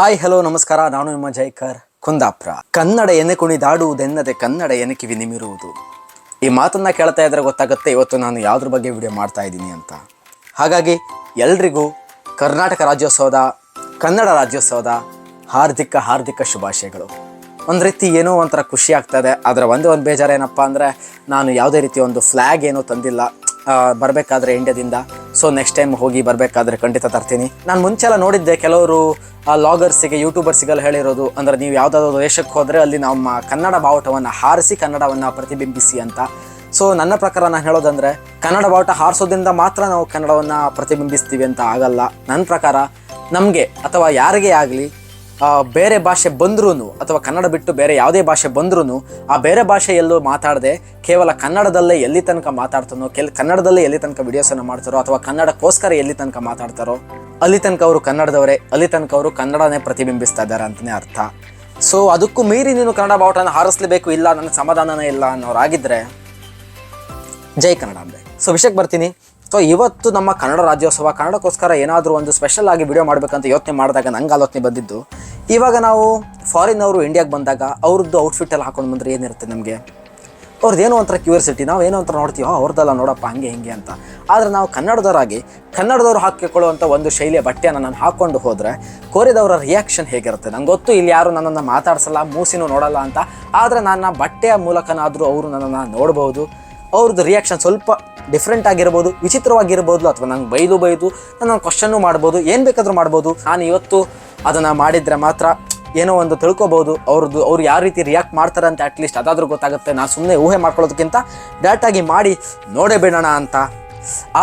Hi hello ನಮಸ್ಕಾರ. ನಾನು ನಿಮ್ಮ ಜೈಕರ್. ಕುಂದಾಪುರ. ಕನ್ನಡ ಎನೆ ಕುಣಿದಾಡುವುದೆನ್ನದೆ ಕನ್ನಡ ಎನೆ ಕಿವಿ ನಿಮಿರುವುದು. ಈ ಮಾತನ್ನ ಕೇಳ್ತಾ ಇದ್ರೆ ಗೊತ್ತಾಗುತ್ತೆ ಇವತ್ತು ನಾನು ಯಾವ್ದ್ರ ಬಗ್ಗೆ ವಿಡಿಯೋ ಮಾಡ್ತಾ ಇದ್ದೀನಿ ಅಂತ. ಹಾಗಾಗಿ ಎಲ್ರಿಗೂ ಕರ್ನಾಟಕ ರಾಜ್ಯೋತ್ಸವದ, ಕನ್ನಡ ರಾಜ್ಯೋತ್ಸವದ ಹಾರ್ದಿಕ ಹಾರ್ದಿಕ ಶುಭಾಶಯಗಳು. ಒಂದು ರೀತಿ ಏನೋ ಒಂಥರ ಖುಷಿ ಆಗ್ತದೆ ಅದರ ಒಂದೇ ಒಂದು ಬೇಜಾರು ಏನಪ್ಪ ಅಂದರೆ ನಾನು ಯಾವುದೇ ರೀತಿ ಒಂದು ಫ್ಲ್ಯಾಗ್ ಏನೋ ತಂದಿಲ್ಲ. ಬರಬೇಕಾದ್ರೆ ಇಂಡಿಯಾದಿಂದ ಸೊ ನೆಕ್ಸ್ಟ್ ಟೈಮ್ ಹೋಗಿ ಬರಬೇಕಾದ್ರೆ ಖಂಡಿತ ತರ್ತೀನಿ. ನಾನು ಮುಂಚೆಲ್ಲ ನೋಡಿದ್ದೆ ಕೆಲವರು ಲಾಗರ್ಸಿಗೆ ಯೂಟ್ಯೂಬರ್ಸಿಗೆಲ್ಲ ಹೇಳಿರೋದು, ಅಂದರೆ ನೀವು ಯಾವುದಾದ್ರು ದೇಶಕ್ಕೆ ಹೋದರೆ ಅಲ್ಲಿ ನಮ್ಮ ಕನ್ನಡ ಬಾವುಟವನ್ನು ಹಾರಿಸಿ, ಕನ್ನಡವನ್ನು ಪ್ರತಿಬಿಂಬಿಸಿ ಅಂತ. ಸೊ ನನ್ನ ಪ್ರಕಾರ ನಾನು ಹೇಳೋದಂದರೆ, ಕನ್ನಡ ಬಾವುಟ ಹಾರಿಸೋದ್ರಿಂದ ಮಾತ್ರ ನಾವು ಕನ್ನಡವನ್ನು ಪ್ರತಿಬಿಂಬಿಸ್ತೀವಿ ಅಂತ ಆಗಲ್ಲ. ನನ್ನ ಪ್ರಕಾರ ನಮಗೆ, ಅಥವಾ ಯಾರಿಗೇ ಆಗಲಿ ಬೇರೆ ಭಾಷೆ ಬಂದ್ರೂ ಅಥವಾ ಕನ್ನಡ ಬಿಟ್ಟು ಬೇರೆ ಯಾವುದೇ ಭಾಷೆ ಬಂದ್ರೂ ಆ ಬೇರೆ ಭಾಷೆಯಲ್ಲೂ ಮಾತಾಡದೆ, ಕೇವಲ ಕನ್ನಡದಲ್ಲೇ ಎಲ್ಲಿ ತನಕ ಮಾತಾಡ್ತಾನೋ, ಕೆಲ, ಕನ್ನಡದಲ್ಲೇ ಎಲ್ಲಿ ತನಕ ವಿಡಿಯೋಸನ್ನು ಮಾಡ್ತಾರೋ, ಅಥವಾ ಕನ್ನಡಕ್ಕೋಸ್ಕರ ಎಲ್ಲಿ ತನಕ ಮಾತಾಡ್ತಾರೋ, ಅಲ್ಲಿ ತನಕ ಅವರು ಕನ್ನಡದವರೇ, ಅಲ್ಲಿ ತನಕ ಅವರು ಕನ್ನಡನೇ ಪ್ರತಿಬಿಂಬಿಸ್ತಾ ಇದ್ದಾರೆ ಅಂತಲೇ ಅರ್ಥ. ಸೊ ಅದಕ್ಕೂ ಮೀರಿ ನೀನು ಕನ್ನಡ ಬಾವುಟನ ಹಾರಿಸ್ಲೇಬೇಕು, ಇಲ್ಲ ನನಗೆ ಸಮಾಧಾನನೇ ಇಲ್ಲ ಅನ್ನೋರಾಗಿದ್ದರೆ ಜೈ ಕನ್ನಡ ಅಂದರೆ ಸೊ ವಿಷಯಕ್ಕೆ ಬರ್ತೀನಿ. ಸೊ ಇವತ್ತು ನಮ್ಮ ಕನ್ನಡ ರಾಜ್ಯೋತ್ಸವ ಕನ್ನಡಕ್ಕೋಸ್ಕರ ಏನಾದರೂ ಒಂದು ಸ್ಪೆಷಲ್ ಆಗಿ ವಿಡಿಯೋ ಮಾಡಬೇಕಂತ ಯೋಚನೆ ಮಾಡಿದಾಗ ನಂಗೆ ಆಲೋಚನೆ ಬಂದಿದ್ದು ಇವಾಗ ನಾವು ಫಾರಿನ್ ಅವರು ಇಂಡಿಯಾಗೆ ಬಂದಾಗ ಅವ್ರದ್ದು ಔಟ್ಫಿಟ್ ಎಲ್ಲ ಹಾಕೊಂಡು ಬಂದರೆ ಏನಿರುತ್ತೆ ನಮಗೆ? ಅವ್ರದ್ದು ಏನೋ ಒಂಥರ ಕ್ಯೂರಿಯಾಸಿಟಿ ನಾವು ಏನೋ ಒಂಥರ ನೋಡ್ತೀವೋ "ಆ, ಅವ್ರದ್ದೆಲ್ಲ ನೋಡಪ್ಪ ಹಂಗೆ ಹಿಂಗೆ ಅಂತ. ಆದರೆ ನಾವು ಕನ್ನಡದವರಾಗಿ ಕನ್ನಡದವ್ರು ಹಾಕಿಕೊಳ್ಳುವಂಥ ಒಂದು ಶೈಲಿಯ ಬಟ್ಟೆಯನ್ನು ನಾನು ಹಾಕ್ಕೊಂಡು ಹೋದರೆ ಕೋರಿದವರ ರಿಯಾಕ್ಷನ್ ಹೇಗಿರುತ್ತೆ? ನಂಗೆ ಗೊತ್ತು ಇಲ್ಲಿ ಯಾರು ನನ್ನನ್ನು ಮಾತಾಡ್ಸಲ್ಲ ಮೂಸಿನೂ ನೋಡಲ್ಲ ಅಂತ. ಆದರೆ ನನ್ನ ಬಟ್ಟೆಯ ಮೂಲಕನಾದರೂ ಅವರು ನನ್ನನ್ನು ನೋಡ್ಬೋದು. ಅವ್ರದ್ದು ರಿಯಾಕ್ಷನ್ ಸ್ವಲ್ಪ ಡಿಫ್ರೆಂಟ್ ಆಗಿರ್ಬೋದು, ವಿಚಿತ್ರವಾಗಿರ್ಬೋದು ಅಥವಾ ನಂಗೆ ಬೈದು ಬೈದು ನಾನು ಕ್ವಶನ್ನು ಮಾಡ್ಬೋದು, ಏನು ಬೇಕಾದರೂ ಮಾಡ್ಬೋದು. ನಾನು ಇವತ್ತು ಅದನ್ನು ಮಾಡಿದರೆ ಮಾತ್ರ ಏನೋ ಒಂದು ತಿಳ್ಕೊಬೋದು ಅವ್ರದ್ದು ಅವ್ರು ಯಾವ ರೀತಿ ರಿಯಾಕ್ಟ್ ಮಾಡ್ತಾರೆ ಅಂತ ಅಟ್ಲೀಸ್ಟ್ ಅದಾದರೂ ಗೊತ್ತಾಗುತ್ತೆ. ನಾನು ಸುಮ್ಮನೆ ಊಹೆ ಮಾಡ್ಕೊಳ್ಳೋದಕ್ಕಿಂತ ಡೈರೆಕ್ಟಾಗಿ ಮಾಡಿ ನೋಡೇ ಬಿಡೋಣ ಅಂತ.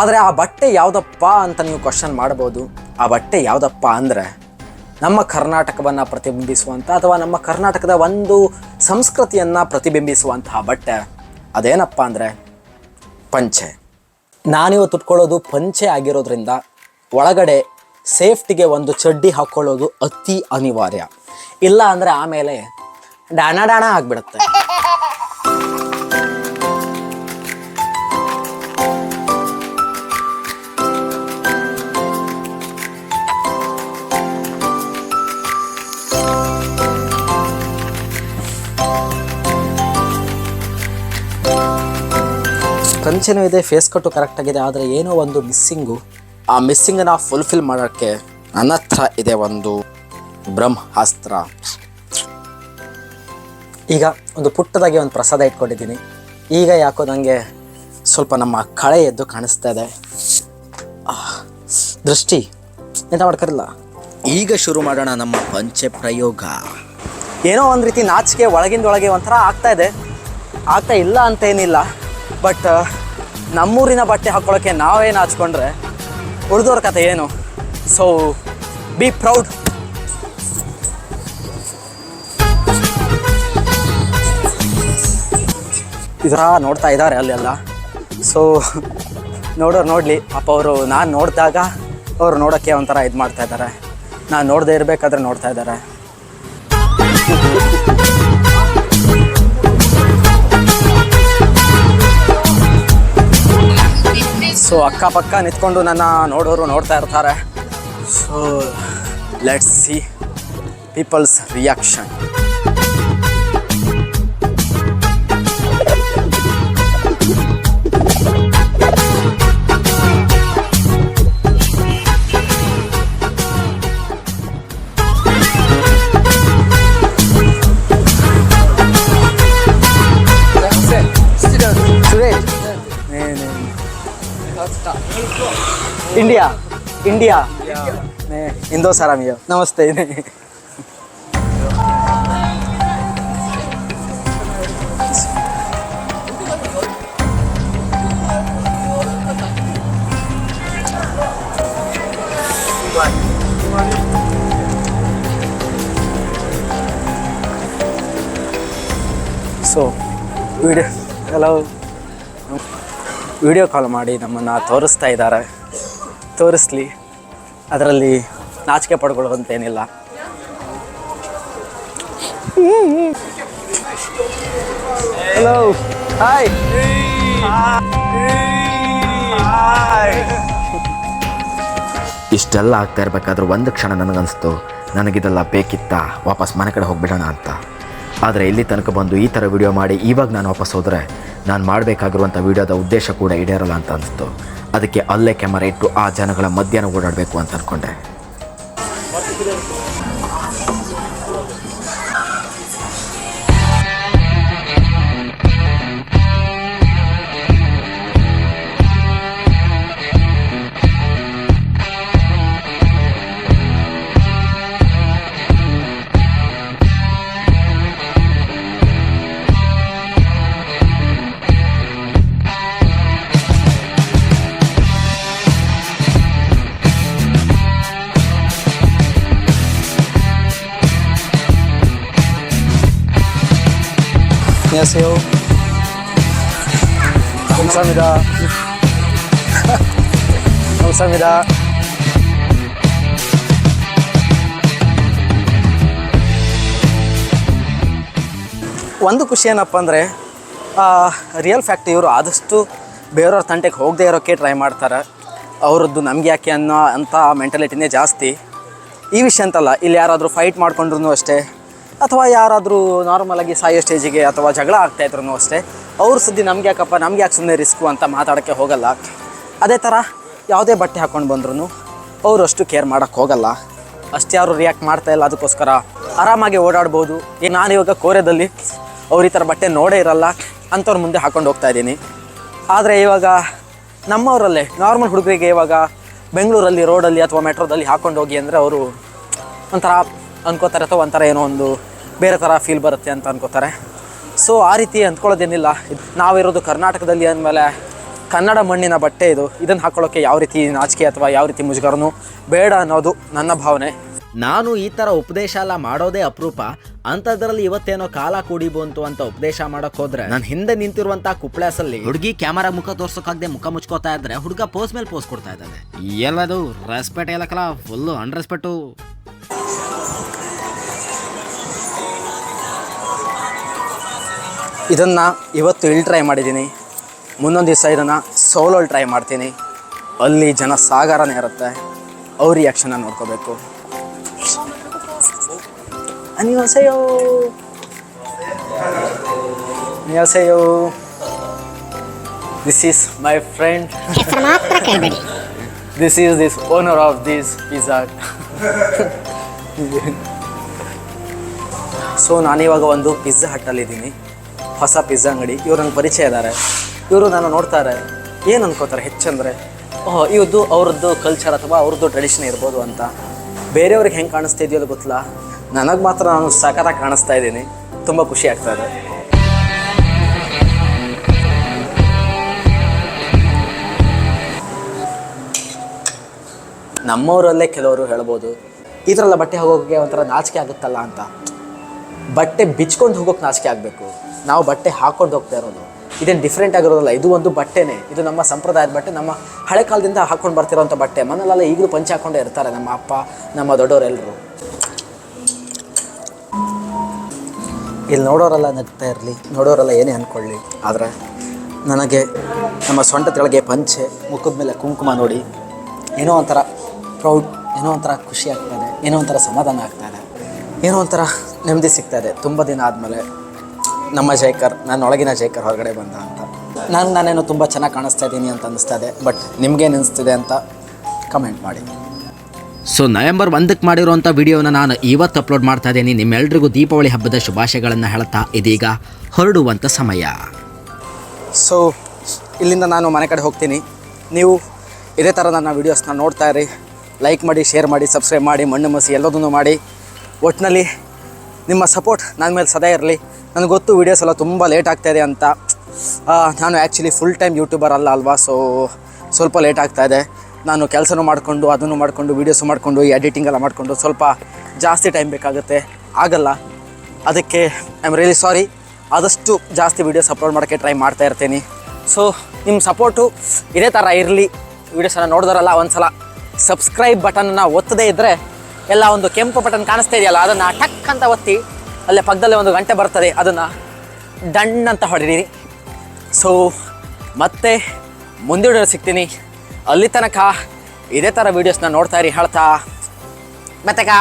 ಆದರೆ ಆ ಬಟ್ಟೆ ಯಾವುದಪ್ಪ ಅಂತ ನೀವು ಕ್ವಶನ್ ಮಾಡ್ಬೋದು. ಆ ಬಟ್ಟೆ ಯಾವುದಪ್ಪ ಅಂದರೆ ನಮ್ಮ ಕರ್ನಾಟಕವನ್ನು ಪ್ರತಿಬಿಂಬಿಸುವಂಥ ಅಥವಾ ನಮ್ಮ ಕರ್ನಾಟಕದ ಒಂದು ಸಂಸ್ಕೃತಿಯನ್ನು ಪ್ರತಿಬಿಂಬಿಸುವಂತಹ ಬಟ್ಟೆ. ಅದೇನಪ್ಪ ಅಂದರೆ ಪಂಚೆ. ನಾನಿವತ್ತು ಉಟ್ಕೊಳ್ಳೋದು ಪಂಚೆ ಆಗಿರೋದ್ರಿಂದ ಒಳಗಡೆ ಸೇಫ್ಟಿಗೆ ಒಂದು ಚಡ್ಡಿ ಹಾಕ್ಕೊಳ್ಳೋದು ಅತಿ ಅನಿವಾರ್ಯ. ಇಲ್ಲ ಅಂದರೆ ಆಮೇಲೆ ಡಾಣ ಡಾಣ ಆಗಿಬಿಡುತ್ತೆ. ಪಂಚೆನೂ ಇದೆ ಫೇಸ್ ಕಟ್ಟು ಕರೆಕ್ಟ್ ಆಗಿದೆ, ಆದರೆ ಏನೋ ಒಂದು ಮಿಸ್ಸಿಂಗು ಆ ಮಿಸ್ಸಿಂಗನ್ನು ಫುಲ್ಫಿಲ್ ಮಾಡೋಕ್ಕೆ ನನ್ನ ಹತ್ರ ಇದೆ ಒಂದು ಬ್ರಹ್ಮಾಸ್ತ್ರ. ಈಗ ಒಂದು ಪುಟ್ಟದಾಗಿ ಒಂದು ಪ್ರಸಾದ ಇಟ್ಕೊಂಡಿದ್ದೀನಿ. ಈಗ ಯಾಕೋ ನನಗೆ ಸ್ವಲ್ಪ ನಮ್ಮ ಕಳೆ ಎದ್ದು ಕಾಣಿಸ್ತಾ ಇದೆ. ದೃಷ್ಟಿ, ಎಂತ ಮಾಡ್ಕರಿಲ್ಲ? ಈಗ ಶುರು ಮಾಡೋಣ ನಮ್ಮ ಪಂಚೆ ಪ್ರಯೋಗ. ಏನೋ ಒಂದು ರೀತಿ ನಾಚಿಕೆ ಒಳಗಿಂದ ಒಳಗೆ ಒಂಥರ ಆಗ್ತಾ ಇದೆ. ಆಗ್ತಾ ಇಲ್ಲ ಅಂತ ಏನಿಲ್ಲ. ಬಟ್ ನಮ್ಮೂರಿನ ಬಟ್ಟೆ ಹಾಕ್ಕೊಳ್ಳೋಕ್ಕೆ ನಾವೇನು ಹಚ್ಕೊಂಡ್ರೆ ಉಳಿದೋರ ಕತೆ ಏನು? ಸೊ ಬಿ ಪ್ರೌಡ್ ಇದರ ನೋಡ್ತಾ ಇದ್ದಾರೆ ಅಲ್ಲೆಲ್ಲ. ಸೊ ನೋಡೋರು ನೋಡಲಿ. ಪಾಪ ಅವರು, ನಾನು ನೋಡಿದಾಗ ಅವರು ನೋಡೋಕ್ಕೆ ಒಂಥರ ಇದು ಮಾಡ್ತಾ ಇದ್ದಾರೆ ನಾನು ನೋಡದೆ ಇರಬೇಕಾದ್ರೆ ನೋಡ್ತಾ ಇದ್ದಾರೆ ಸೊ ಅಕ್ಕಪಕ್ಕ ನಿಂತ್ಕೊಂಡು ನನ್ನ ನೋಡೋರು ನೋಡ್ತಾ ಇರ್ತಾರೆ. So let's see peoples reaction India India इंदो सारा मियो नमस्ते so video hello video call ಮಾಡಿ ನಮ್ಮನ್ನು ತೋರಿಸ್ತಾ ಇದ್ದಾರೆ. ತೋರಿಸ್ಲಿ. ಅದರಲ್ಲಿ ನಾಚಿಕೆ ಪಡ್ಕೊಳ್ಳೋದಂತೇನಿಲ್ಲ ಹಲೋ ಹಾಯ್ ಇಷ್ಟೆಲ್ಲ ಆಗ್ತಾ ಇರಬೇಕಾದ್ರೆ ಒಂದು ಕ್ಷಣ ನನಗನ್ನಿಸ್ತು ನನಗಿದೆಲ್ಲ ಬೇಕಿತ್ತಾ ವಾಪಸ್ ಮನೆ ಕಡೆ ಹೋಗ್ಬಿಡೋಣ ಅಂತ. ಆದರೆ ಇಲ್ಲಿ ತನಕ ಬಂದು ಈ ಥರ ವಿಡಿಯೋ ಮಾಡಿ ಇವಾಗ ನಾನು ವಾಪಸ್ ಹೋದರೆ ನಾನು ಮಾಡಬೇಕಾಗಿರುವಂಥ ವೀಡಿಯೋದ ಉದ್ದೇಶ ಕೂಡ ಈಡೇರಲ್ಲ ಅಂತ ಅನಿಸ್ತು. ಅದಕ್ಕೆ ಅಲ್ಲೇ ಕ್ಯಾಮರಾ ಇಟ್ಟು ಆ ಜನಗಳ ಮಧ್ಯಾಹ್ನ ಓಡಾಡಬೇಕು ಅಂತ ಅಂದ್ಕೊಂಡೆ 안녕하세요. 감사합니다. 감사합니다. ಒಂದು ಖುಷಿ ಏನಪ್ಪ ಅಂದರೆ ರಿಯಲ್ ಫ್ಯಾಕ್ಟ್ ಇವರು ಆದಷ್ಟು ಬೇರೆಯವ್ರ ತಂಟೆಗೆ ಹೋಗದೆ ಇರೋಕ್ಕೆ ಟ್ರೈ ಮಾಡ್ತಾರೆ ಅವ್ರದ್ದು ನಮ್ಗೆ ಯಾಕೆ ಅನ್ನೋ ಅಂಥ ಮೆಂಟಾಲಿಟಿನೇ ಜಾಸ್ತಿ ಈ ವಿಷಯ ಅಂತಲ್ಲ ಇಲ್ಲಿ ಯಾರಾದರೂ ಫೈಟ್ ಮಾಡ್ಕೊಂಡ್ರು ಅಷ್ಟೇ ಅಥವಾ ಯಾರಾದರೂ ನಾರ್ಮಲಾಗಿ ಸಾಯೋ ಸ್ಟೇಜಿಗೆ ಅಥವಾ ಜಗಳ ಆಗ್ತಾಯಿದ್ರು ಅಷ್ಟೇ, ಅವ್ರ ಸುದ್ದಿ ನಮ್ಗೆ ಯಾಕಪ್ಪ, ನಮ್ಗೆ ಯಾಕೆ ಸುಮ್ಮನೆ ರಿಸ್ಕು ಅಂತ ಮಾತಾಡೋಕ್ಕೆ ಹೋಗಲ್ಲ? ಅದೇ ಥರ ಯಾವುದೇ ಬಟ್ಟೆ ಹಾಕ್ಕೊಂಡು ಬಂದ್ರೂ ಅವರು ಅಷ್ಟು ಕೇರ್ ಮಾಡೋಕ್ಕೆ ಹೋಗಲ್ಲ. ಅಷ್ಟು ಯಾರು ರಿಯಾಕ್ಟ್ ಮಾಡ್ತಾ ಇಲ್ಲ, ಅದಕ್ಕೋಸ್ಕರ ಆರಾಮಾಗಿ ಓಡಾಡ್ಬೋದು. ಈಗ ನಾನು ಇವಾಗ ಕೋರೆದಲ್ಲಿ ಅವ್ರು ಈ ಥರ ಬಟ್ಟೆ ನೋಡೇ ಇರಲ್ಲ ಅಂಥವ್ರ ಮುಂದೆ ಹಾಕೊಂಡು ಹೋಗ್ತಾ ಇದ್ದೀನಿ. ಆದರೆ ಇವಾಗ ನಮ್ಮವರಲ್ಲೇ ನಾರ್ಮಲ್ ಹುಡುಗರಿಗೆ ಇವಾಗ ಬೆಂಗಳೂರಲ್ಲಿ ರೋಡಲ್ಲಿ ಅಥವಾ ಮೆಟ್ರೋದಲ್ಲಿ ಹಾಕೊಂಡು ಹೋಗಿ ಅಂದರೆ ಅವರು ಒಂಥರ ಅನ್ಕೋತಾರೆ ಅಥವಾ ಒಂಥರ ಏನೋ ಒಂದು ಬೇರೆ ಥರ ಫೀಲ್ ಬರುತ್ತೆ ಅಂತ ಅನ್ಕೋತಾರೆ. ಸೊ ಆ ರೀತಿ ಅಂದ್ಕೊಳ್ಳೋದೇನಿಲ್ಲ ನಾವಿರೋದು ಕರ್ನಾಟಕದಲ್ಲಿ ಅಂದಮೇಲೆ ಕನ್ನಡ ಮಣ್ಣಿನ ಬಟ್ಟೆ ಇದು. ಇದನ್ನು ಹಾಕೊಳ್ಳೋಕ್ಕೆ ಯಾವ ರೀತಿ ನಾಚಿಕೆ ಅಥವಾ ಯಾವ ರೀತಿ ಮುಜುಗರನು ಬೇಡ ಅನ್ನೋದು ನನ್ನ ಭಾವನೆ. ನಾನು ಈ ಥರ ಉಪದೇಶ ಎಲ್ಲ ಮಾಡೋದೇ ಅಪರೂಪ. ಅಂಥದ್ರಲ್ಲಿ ಇವತ್ತೇನೋ ಕಾಲ ಕೂಡಿ ಬಂತು ಅಂತ ಉಪದೇಶ ಮಾಡಕ್ ಹೋದ್ರೆ ನಾನು ಹಿಂದೆ ನಿಂತಿರುವಂತ ಕುಪ್ಳಾಸಲ್ಲಿ ಹುಡುಗಿ ಕ್ಯಾಮರಾ ಮುಖ ತೋರ್ಸೋಕಾಗ್ದೆ ಮುಖ ಮುಚ್ಕೋತಾ ಇದ್ರೆ ಹುಡುಗ ಪೋಸ್ ಮೇಲೆ ಪೋಸ್ ಕೊಡ್ತಾ ಇದ್ದಾನೆ. ಎಲ್ಲದು ರೆಸ್ಪೆಕ್ಟ್ ಎಲ್ಲಕಲ್ಲ ಫುಲ್ಲು ಅನ್ರೆಸ್ಪೆಕ್ಟು ಇದನ್ನು ಇವತ್ತು ಇಲ್ಲಿ ಟ್ರೈ ಮಾಡಿದ್ದೀನಿ. ಮುಂದೊಂದು ದಿವಸ ಇದನ್ನು ಸೋಲೋಲ್ಲಿ ಟ್ರೈ ಮಾಡ್ತೀನಿ. ಅಲ್ಲಿ ಜನ ಸಾಗರನೇ ಇರುತ್ತೆ. ಅವ್ರ ರಿಯಾಕ್ಷನ್ನ ನೋಡ್ಕೋಬೇಕು. ಅನಿವಾಸೆಯೋ. This is my friend this is this owner of this pizza so ನಾನಿವಾಗ ಒಂದು ಪಿಜ್ಜಾ ಹಟ್ಟಲ್ಲಿದ್ದೀನಿ ಹೊಸ ಪಿಜ್ಜಾ ಅಂಗಡಿ, ಇವ್ರು ನನ್ನ ಪರಿಚಯ ಇದ್ದಾರೆ ಇವರು ನಾನು ನೋಡ್ತಾರೆ, ಏನು ಅನ್ಕೋತಾರೆ ಹೆಚ್ಚಂದರೆ, ಓಹ್ ಇವ್ರದ್ದು ಅವ್ರದ್ದು ಕಲ್ಚರ್ ಅಥವಾ ಅವ್ರದ್ದು ಟ್ರೆಡಿಷನ್ ಇರ್ಬೋದು ಅಂತ. ಬೇರೆಯವ್ರಿಗೆ ಹೆಂಗೆ ಕಾಣಿಸ್ತಾ ಇದೆಯೋ ಗೊತ್ತಿಲ್ಲ. ನನಗೆ ಮಾತ್ರ ನಾನು ಸಖತ್ತಾಗಿ ಕಾಣಿಸ್ತಾ ಇದ್ದೀನಿ. ತುಂಬ ಖುಷಿ ಆಗ್ತಾ ಇದೆ. ನಮ್ಮವರಲ್ಲೇ ಕೆಲವರು ಹೇಳ್ಬೋದು, ಈ ಥರ ಎಲ್ಲ ಬಟ್ಟೆ ಹೋಗೋಕ್ಕೆ ಒಂಥರ ನಾಚಿಕೆ ಆಗುತ್ತಲ್ಲ ಅಂತ. ಬಟ್ಟೆ ಬಿಚ್ಕೊಂಡು ಹೋಗೋಕೆ ನಾಚಿಕೆ ಆಗಬೇಕು. ನಾವು ಬಟ್ಟೆ ಹಾಕ್ಕೊಂಡು ಹೋಗ್ತಾ ಇರೋದು. ಇದೇನು ಡಿಫ್ರೆಂಟ್ ಆಗಿರೋದಲ್ಲ, ಇದು ಒಂದು ಬಟ್ಟೆನೇ. ಇದು ನಮ್ಮ ಸಂಪ್ರದಾಯದ ಬಟ್ಟೆ. ನಮ್ಮ ಹಳೆ ಕಾಲದಿಂದ ಹಾಕ್ಕೊಂಡು ಬರ್ತಿರೋಂಥ ಬಟ್ಟೆ. ಮನೇಲೆಲ್ಲ ಈಗಲೂ ಪಂಚೆ ಹಾಕ್ಕೊಂಡೇ ಇರ್ತಾರೆ ನಮ್ಮ ಅಪ್ಪ, ನಮ್ಮ ದೊಡ್ಡವರೆಲ್ಲರೂ ಇಲ್ಲಿ ನೋಡೋರೆಲ್ಲ ನಗ್ತಾ ಇರಲಿ. ನೋಡೋರೆಲ್ಲ ಏನೇ ಅಂದ್ಕೊಳ್ಳಿ ಆದರೆ ನನಗೆ ನಮ್ಮ ಸೊಂಟದೊಳಗೆ ಪಂಚೆ, ಮುಖದ ಮೇಲೆ ಕುಂಕುಮ ನೋಡಿ ಏನೋ ಒಂಥರ ಪ್ರೌಡ್ ಏನೋ ಒಂಥರ ಖುಷಿ ಆಗ್ತಾಯಿದೆ ಏನೋ ಒಂಥರ ಸಮಾಧಾನ ಆಗ್ತಾಯಿದೆ ಏನೋ ಒಂಥರ ನೆಮ್ಮದಿ ಸಿಗ್ತಾಯಿದೆ ತುಂಬ ದಿನ ಆದಮೇಲೆ ನಮ್ಮ ಶೇಖರ್ ನನ್ನ ಒಳಗಿನ ಶೇಖರ್ ಹೊರಗಡೆ ಬಂದ ಅಂತ. ನಾನು ನಾನೇನು ತುಂಬ ಚೆನ್ನಾಗಿ ಕಾಣಿಸ್ತಾ ಇದ್ದೀನಿ ಅಂತ ಅನ್ನಿಸ್ತಾ ಇದೆ ಬಟ್ ನಿಮ್ಗೇನು ಅನಿಸ್ತಿದೆ ಅಂತ ಕಮೆಂಟ್ ಮಾಡಿ. ಸೊ ನವೆಂಬರ್ ಒಂದಕ್ಕೆ ಮಾಡಿರುವಂಥ ವಿಡಿಯೋನ ನಾನು ಇವತ್ತು ಅಪ್ಲೋಡ್ ಮಾಡ್ತಾ ಇದ್ದೀನಿ ನಿಮ್ಮೆಲ್ರಿಗೂ ದೀಪಾವಳಿ ಹಬ್ಬದ ಶುಭಾಶಯಗಳನ್ನು ಹೇಳ್ತಾ ಇದೀಗ ಹೊರಡುವಂಥ ಸಮಯ. ಸೊ ಇಲ್ಲಿಂದ ನಾನು ಮನೆ ಕಡೆ ಹೋಗ್ತೀನಿ. ನೀವು ಇದೇ ಥರ ನನ್ನ ವೀಡಿಯೋಸ್ನ ನೋಡ್ತಾ ಇರಿ. ಲೈಕ್ ಮಾಡಿ ಶೇರ್ ಮಾಡಿ ಸಬ್ಸ್ಕ್ರೈಬ್ ಮಾಡಿ ಮಣ್ಣು ಮಸಿ ಎಲ್ಲದನ್ನು ಮಾಡಿ. ಒಟ್ಟಿನಲ್ಲಿ ನಿಮ್ಮ ಸಪೋರ್ಟ್ ನನ್ನ ಮೇಲೆ ಸದಾ ಇರಲಿ. ನನಗೆ ಗೊತ್ತು ವೀಡಿಯೋಸ್ ಎಲ್ಲ ತುಂಬ ಲೇಟ್ ಆಗ್ತಾಯಿದೆ ಅಂತ. ನಾನು ಆ್ಯಕ್ಚುಲಿ ಫುಲ್ ಟೈಮ್ ಯೂಟ್ಯೂಬರ್ ಅಲ್ಲ ಅಲ್ವಾ ಸೊ ಸ್ವಲ್ಪ ಲೇಟ್ ಆಗ್ತಾಯಿದೆ ನಾನು ಕೆಲಸನೂ ಮಾಡಿಕೊಂಡು, ಅದನ್ನು ಮಾಡಿಕೊಂಡು ವೀಡಿಯೋಸು ಮಾಡಿಕೊಂಡು, ಈ ಎಡಿಟಿಂಗ್ ಎಲ್ಲ ಮಾಡಿಕೊಂಡು ಸ್ವಲ್ಪ ಜಾಸ್ತಿ ಟೈಮ್ ಬೇಕಾಗುತ್ತೆ. ಆಗಲ್ಲ. ಅದಕ್ಕೆ ಐ ಆಮ್ ರಿಯಲಿ ಸಾರಿ ಆದಷ್ಟು ಜಾಸ್ತಿ ವೀಡಿಯೋಸ್ ಅಪ್ಲೋಡ್ ಮಾಡೋಕ್ಕೆ ಟ್ರೈ ಮಾಡ್ತಾ ಇರ್ತೀನಿ. ಸೊ ನಿಮ್ಮ ಸಪೋರ್ಟು ಇದೇ ಥರ ಇರಲಿ. ವೀಡಿಯೋಸನ್ನು ನೋಡಿದ್ರಲ್ಲ ಒಂದ್ಸಲ ಸಬ್ಸ್ಕ್ರೈಬ್ ಬಟನನ್ನು ಒತ್ತದೇ ಇದ್ದರೆ ಎಲ್ಲ ಒಂದು ಕೆಂಪು ಬಟನ್ ಕಾಣಿಸ್ತಾ ಇದೆಯಲ್ಲ, ಅದನ್ನು ಟಕ್ ಅಂತ ಒತ್ತಿ ಅಲ್ಲೇ ಪಕ್ಕದಲ್ಲೇ ಒಂದು ಗಂಟೆ ಬರ್ತದೆ, ಅದನ್ನು ದಣ್ಣ ಅಂತ ಹೊಡೀರಿ ಸೊ ಮತ್ತೆ ಮುಂದೆ ವಿಡಿಯೋ ಸಿಗ್ತೀನಿ. ಅಲ್ಲಿ ತನಕ ಇದೇ ಥರ ವೀಡಿಯೋಸ್ನ ನೋಡ್ತಾ ಇರಿ, ಹೇಳ್ತಾ. ಮತ್ತೆಗ